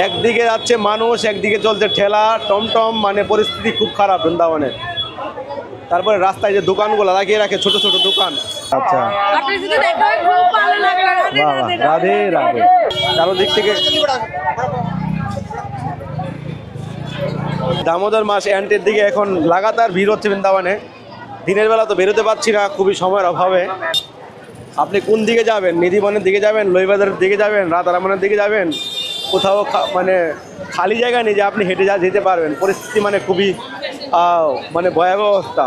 একদিকে যাচ্ছে মানুষ একদিকে চলছে ঠেলা টমটম মানে পরিস্থিতি খুব খারাপ বৃন্দাবনের তারপরে রাস্তায় যে দোকানগুলো লাগিয়ে রাখে ছোট ছোট দোকান। আচ্ছা। রাধে রাধে। চারোদিক থেকে দামোদর মাস অ্যান্টের দিকে এখন লাগাতার ভিড় হচ্ছে বৃন্দাবনে। দিনের বেলা তো বেরোতে পারছি না খুবই সময়ের অভাবে। আপনি কোন দিকে যাবেন? নিধিবনের দিকে যাবেন লইবাজারের দিকে যাবেন রাতারামনের দিকে যাবেন? কোথাও মানে খালি জায়গা নেই যে আপনি হেঁটে যা, যেতে পারবেন। পরিস্থিতি মানে খুবই মানে ভয়াবহ অবস্থা।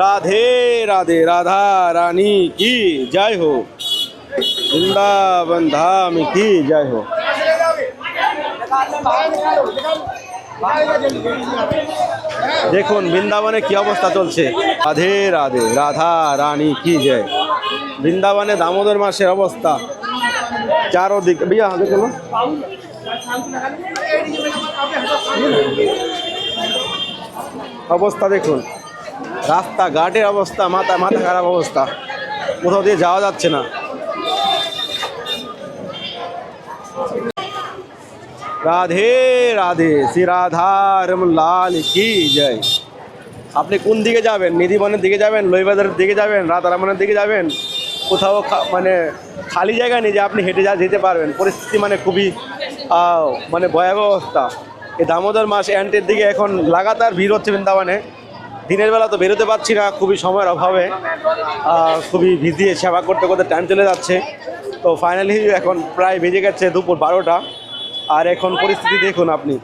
রাধে রাধে, রাধা রানী কি জয় হো বৃন্দাবন ধাম কি জয় হো দেখুন, বৃন্দাবনে কি অবস্থা চলছে? রাধে রাধে, রাধা রানী কি জয়। বৃন্দাবনে দামোদর মাসের অবস্থা। চারোদিক বিয়া হবে কেন? অবস্থা দেখুন। রাস্তা ঘাটের অবস্থা, মাথা মাথা খারাপ অবস্থা। কোথাও দিয়ে যাওয়া যাচ্ছে না। রাধে রাধে, শ্রী রাধারম লাল কি জয়। আপনি কোন দিকে যাবেন? নিধিবনের দিকে যাবেন? লইবাজারের দিকে যাবেন? রাতারামনের দিকে যাবেন? কোথাও মানে খালি জায়গা নেই যে আপনি হেঁটে যা, যেতে পারবেন। পরিস্থিতি মানে খুবই মানে ভয়াবহ অবস্থা। এই দামোদর মাস অ্যান্টের দিকে এখন লাগাতার ভিড় হচ্ছে বৃন্দাবনে। দিনের বেলা তো বেরোতে পারছি না, খুবই সময়ের অভাবে। খুবই ভিজিয়ে সেবা করতে করতে টাইম চলে যাচ্ছে। তো ফাইনালি এখন প্রায় বেজে গেছে দুপুর বারোটা। আর এখন পরিস্থিতি দেখুন আপনি।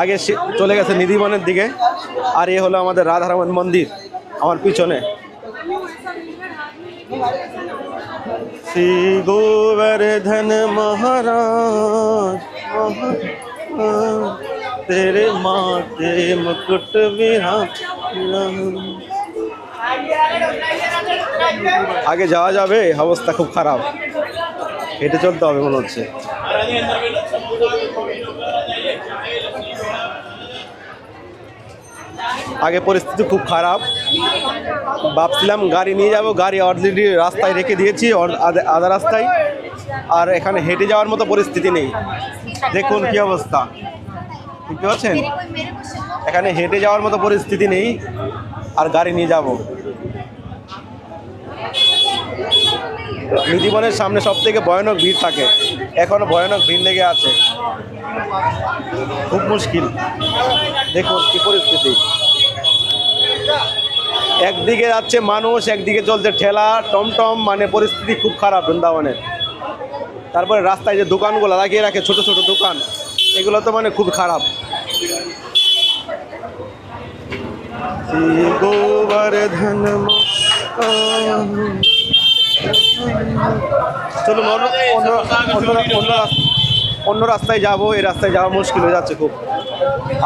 আগে চলে গেছে নিধিবনের দিকে। আর এ হলো আমাদের রাধারমন মন্দির। আমার পিছনে। শ্রী গোবর্ধন মহারাজ, তেরে মাতে মুকুট বিহার আগে যাওয়া যাবে, অবস্থা খুব খারাপ। হেঁটে চলতে হবে মনে হচ্ছে। আগে পরিস্থিতি খুব খারাপ। ভাবছিলাম গাড়ি নিয়ে যাব, গাড়ি অলরেডি রাস্তায় রেখে দিয়েছি আধা- রাস্তায়। আর এখানে হেঁটে যাওয়ার মতো পরিস্থিতি নেই। দেখুন কি অবস্থা। দেখতে পাচ্ছেন এখানে হেঁটে যাওয়ার মতো পরিস্থিতি নেই, আর গাড়ি নিয়ে যাব। নিধিবনের সামনে সব থেকে ভয়ানক ভিড় থাকে। এখনও ভয়ানক ভিড় লেগে আছে। খুব মুশকিল। দেখুন কি পরিস্থিতি। একদিকে যাচ্ছে মানুষ একদিকে চলছে ঠেলা টমটম মানে পরিস্থিতি খুব খারাপ বৃন্দাবনের। তারপরে রাস্তায় যে দোকানগুলো লাগিয়ে রাখে ছোট ছোট দোকান এগুলো তো মানে খুব খারাপ। চলুন অন্য রাস্তায় যাব এই রাস্তায় যাওয়া মুশকিল হয়ে যাচ্ছে খুব।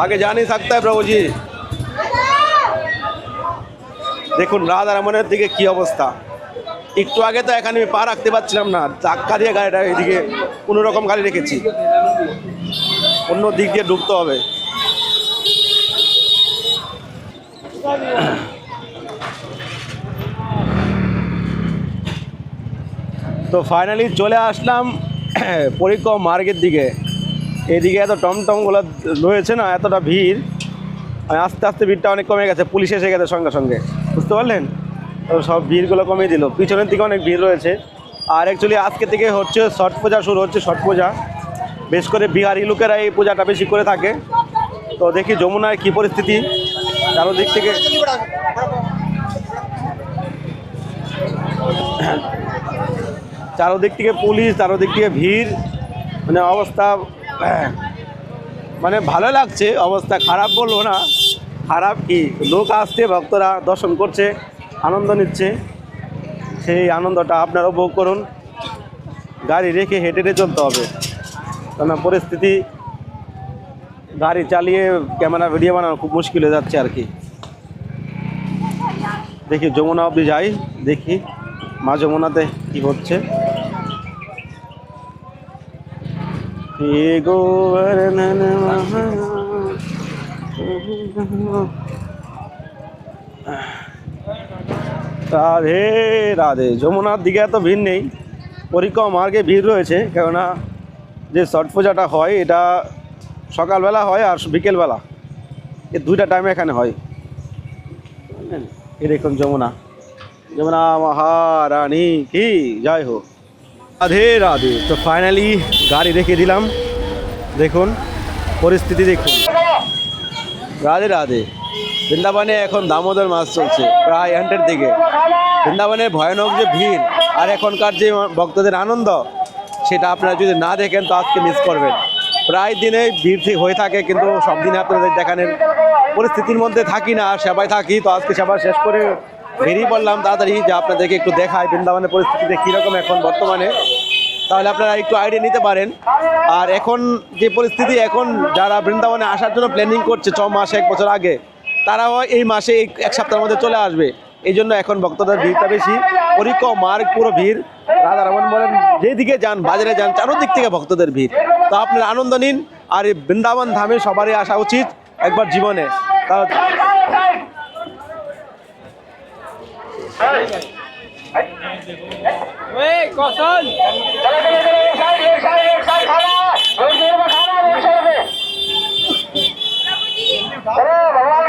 আগে জানি থাকতে হয় প্রভুজি। দেখুন রাধা রমনের দিকে কি অবস্থা? একটু আগে তো এখানে আমি পা রাখতে পারছিলাম না চাক্কা দিয়ে গাড়িটা এদিকে রকম গাড়ি রেখেছি। অন্য দিক দিয়ে ঢুকতে হবে। তো ফাইনালি চলে আসলাম পরিক্রম মার্গের দিকে। এদিকে এত টমটমগুলো রয়েছে না, এতটা ভিড়, আস্তে আস্তে ভিড়টা অনেক কমে গেছে, পুলিশ এসে গেছে সঙ্গে সঙ্গে। বুঝতে পারলেন? সব ভিড়গুলো কমিয়ে দিল। পিছনের দিকে অনেক ভিড় রয়েছে। আর অ্যাকচুয়ালি আজকে থেকে হচ্ছে ছট পূজা শুরু হচ্ছে ছট পূজা। বেশ করে বিহারি লোকেরা এই পূজাটা বেশি করে থাকে। তো দেখি যমুনার কী পরিস্থিতি। চারোদিক থেকে চারোদিক থেকে পুলিশ, চারোদিক থেকে ভিড়। মানে অবস্থা মানে ভালো লাগছে, অবস্থা খারাপ বলব না। খারাপ কি? লোক আসছে, ভক্তরা দর্শন করছে, আনন্দ নিচ্ছে। সেই আনন্দটা আপনারা উপভোগ করুন। গাড়ি রেখে হেঁটে হেঁটে চলতে হবে। কেননা পরিস্থিতি, গাড়ি চালিয়ে ক্যামেরা, ভিডিও বানানো খুব মুশকিল হয়ে যাচ্ছে আর কি। দেখি যমুনা অবধি যাই, দেখি মা যমুনাতে কি হচ্ছে। মহারাজ রাধে রাধে। যমুনার দিকে এত ভিড় নেই। পরিক্রমা মার্গে ভিড় রয়েছে, কেননা যে ছট পূজাটা হয়, এটা সকালবেলা হয় আর বিকেলবেলা। এই দুইটা টাইমে এখানে হয়। দেখুন যমুনা। যমুনা মহারানী কি? জয় হোক। রাধে রাধে। তো ফাইনালি গাড়ি রেখে দিলাম। দেখুন, পরিস্থিতি দেখুন। রাধে রাধে। বৃন্দাবনে এখন দামোদর মাস চলছে, প্রায় হান্ড্রেড দিকে। বৃন্দাবনে ভয়ানক যে ভিড় আর এখনকার যে ভক্তদের আনন্দ, সেটা আপনারা যদি না দেখেন, তো আজকে মিস করবেন। প্রায় দিনে ভিড় হয়ে থাকে, কিন্তু সব দিনে আপনাদের দেখানোর পরিস্থিতির মধ্যে থাকি না, আর সেবায় থাকি। তো আজকে সেবা শেষ করে বেরিয়ে পড়লাম। তাড়াতাড়ি যে আপনাদেরকে একটু দেখায় বৃন্দাবনের পরিস্থিতিতে কীরকম এখন বর্তমানে। তাহলে আপনারা একটু আইডিয়া নিতে পারেন। আর এখন যে পরিস্থিতি, এখন যারা বৃন্দাবনে আসার জন্য প্ল্যানিং করছে ছ মাস, এক বছর আগে, তারাও এই মাসে এক সপ্তাহের মধ্যে চলে আসবে। এই জন্য এখন ভক্তদের ভিড়টা বেশি। পরিক্রম মার্গ, পুরো ভিড়। রাধা রমন বলেন, যেদিকে যান, বাজারে যান, চারোদিক থেকে ভক্তদের ভিড়। তো আপনারা আনন্দ নিন, আর এই বৃন্দাবন ধামে সবারই আসা উচিত একবার জীবনে। তা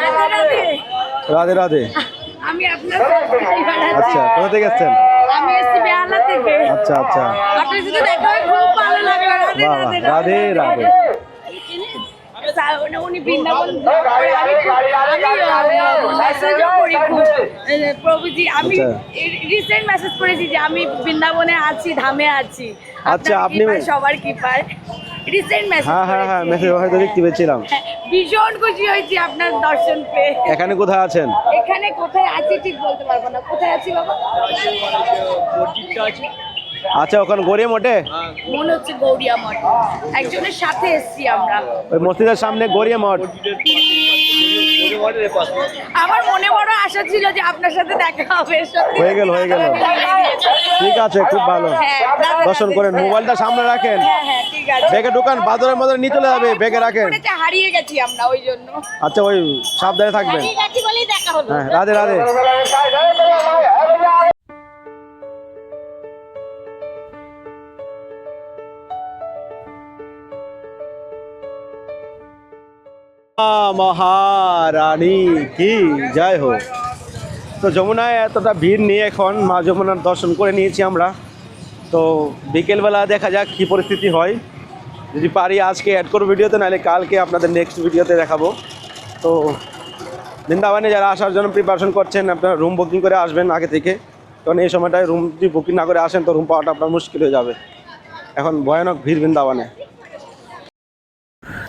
রাধে রাধে। রাধে রাধে। আমি আপনার আচ্ছা কোথা থেকে এসছেন? আমি এসেছি বেহালা থেকে। আচ্ছা আচ্ছা। আপনার সাথে দেখা হয়ে খুব ভালো লাগল রাধে রাধে রাধে। উনি- বৃন্দাবন আমি খুব- আমি মেসেজও করি খুব। এ, প্রভুজি আমি। রিসেন্ট মেসেজ করেছি যে আমি বৃন্দাবনে আছি ধামে আছি। আচ্ছা, আপনি- সবার কৃপায়। রিসেন্ট মেসেজ হ্যাঁ হ্যাঁ হ্যাঁ মেসেজ হয়তো দেখতে পেয়েছিলাম। ভীষণ খুশি হয়েছি আপনার দর্শন পেয়ে। এখানে কোথায় আছেন? এখানে কোথায় আছি ঠিক বলতে পারব না। কোথায় আছি বাবা? আচ্ছা ওখানে গড়িয়ে মোটে মনে হচ্ছে গৌরিয়া মঠ একজনের সাথে এসছি আমরা ওই মসজিদের সামনে গড়িয়ে মঠ আমার মনে বড় আশা ছিল যে আপনার সাথে দেখা হবে হয়ে গেল, হয়ে গেল। ঠিক আছে খুব ভালো হ্যাঁ, দর্শন করেন মোবাইলটা সামনে রাখেন হ্যাঁ হ্যাঁ ঠিক আছে ব্যাগে ঢুকান বাজারের মধ্যে নিয়ে চলে যাবে ব্যাগে রাখেন হারিয়ে গেছি আমরা ওই জন্য আচ্ছা ওই সাবধানে থাকবেন হ্যাঁ রাধে রাধে মহারানী কি? জয় হোক। তো যমুনায় এতটা ভিড় নিয়ে এখন মা যমুনার দর্শন করে নিয়েছি আমরা। তো বিকেলবেলা দেখা যাক কী পরিস্থিতি হয়। যদি পারি আজকে অ্যাড করব ভিডিওতে, নাহলে কালকে আপনাদের নেক্সট ভিডিওতে দেখাবো। তো বৃন্দাবনে যারা আসার জন্য প্রিপারেশন করছেন, আপনারা রুম বুকিং করে আসবেন আগে থেকে। কারণ এই সময়টায় রুম যদি বুকিং না করে আসেন, তো রুম পাওয়াটা আপনার মুশকিল হয়ে যাবে। এখন ভয়ানক ভিড় বৃন্দাবনে।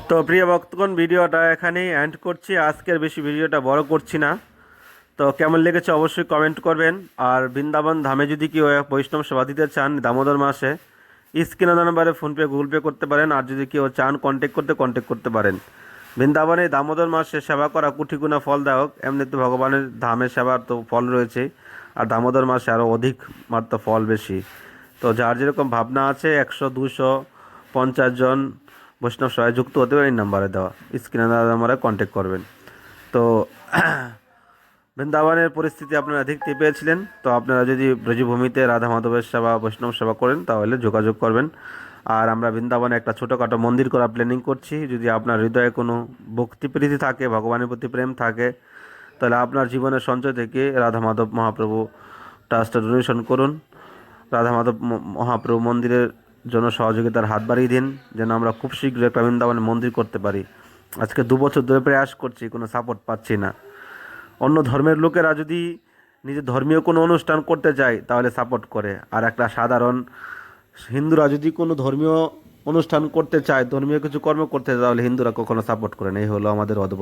তো প্রিয় ভক্তগণ, ভিডিওটা এখানেই এন্ড করছি। আজকের বেশি ভিডিওটা বড় করছি না। তো কেমন লেগেছে অবশ্যই কমেন্ট করবেন। আর বৃন্দাবন ধামে যদি কেউ বৈষ্ণব সেবা দিতে চান দামোদর মাসে, স্ক্রিনে নাম্বারে ফোনপে গুগল পে করতে পারেন। আর যদি কেউ চান কন্ট্যাক্ট করতে কন্ট্যাক্ট করতে পারেন। বৃন্দাবনে দামোদর মাসে সেবা করা কুঠিগুণা ফলদায়ক। এমনিতে ভগবানের ধামে সেবার তো ফল রয়েছে। আর দামোদর মাসে আরও অধিক মাত্র ফল বেশি। তো যার যেরকম ভাবনা আছে, একশো, দুশো, পঞ্চাশ জন বৈষ্ণব সবাই যুক্ত হতে পারে এই নাম্বারে দেওয়া স্ক্রিনে নাম্বারে কন্ট্যাক্ট করবেন। তো, বৃন্দাবনের পরিস্থিতি আপনারা দেখতে পেয়েছিলেন, তো আপনারা যদি ব্রজভূমিতে রাধা মাধবের সেবা, বৈষ্ণব সেবা করেন, তাহলে যোগাযোগ করবেন। আর আমরা বৃন্দাবনে একটা ছোটোখাটো মন্দির করার প্ল্যানিং করছি, যদি আপনার হৃদয়ে কোনো ভক্তিপ্রীতি থাকে, ভগবানের প্রতি প্রেম থাকে, তাহলে আপনার জীবনের সঞ্চয় থেকে রাধা মাধব মহাপ্রভু ট্রাস্টে ডোনেশন করুন। রাধা মাধব মহাপ্রভু মন্দিরের জন্য সহযোগিতার হাত বাড়িয়ে দিন, যেন আমরা খুব শীঘ্রই একটা বৃন্দাবনে মন্দির করতে পারি। আজকে দু বছর ধরে প্রয়াস করছি, কোনো সাপোর্ট পাচ্ছি না। অন্য ধর্মের লোকেরা যদি নিজের ধর্মীয় কোনো অনুষ্ঠান করতে চায়, তাহলে সাপোর্ট করে। আর একটা সাধারণ হিন্দুরা যদি কোনো ধর্মীয় অনুষ্ঠান করতে চায়, ধর্মীয় কিছু কর্ম করতে চায়, তাহলে হিন্দুরা কখনো সাপোর্ট করে না। এই হলো আমাদের অদ্ভুত।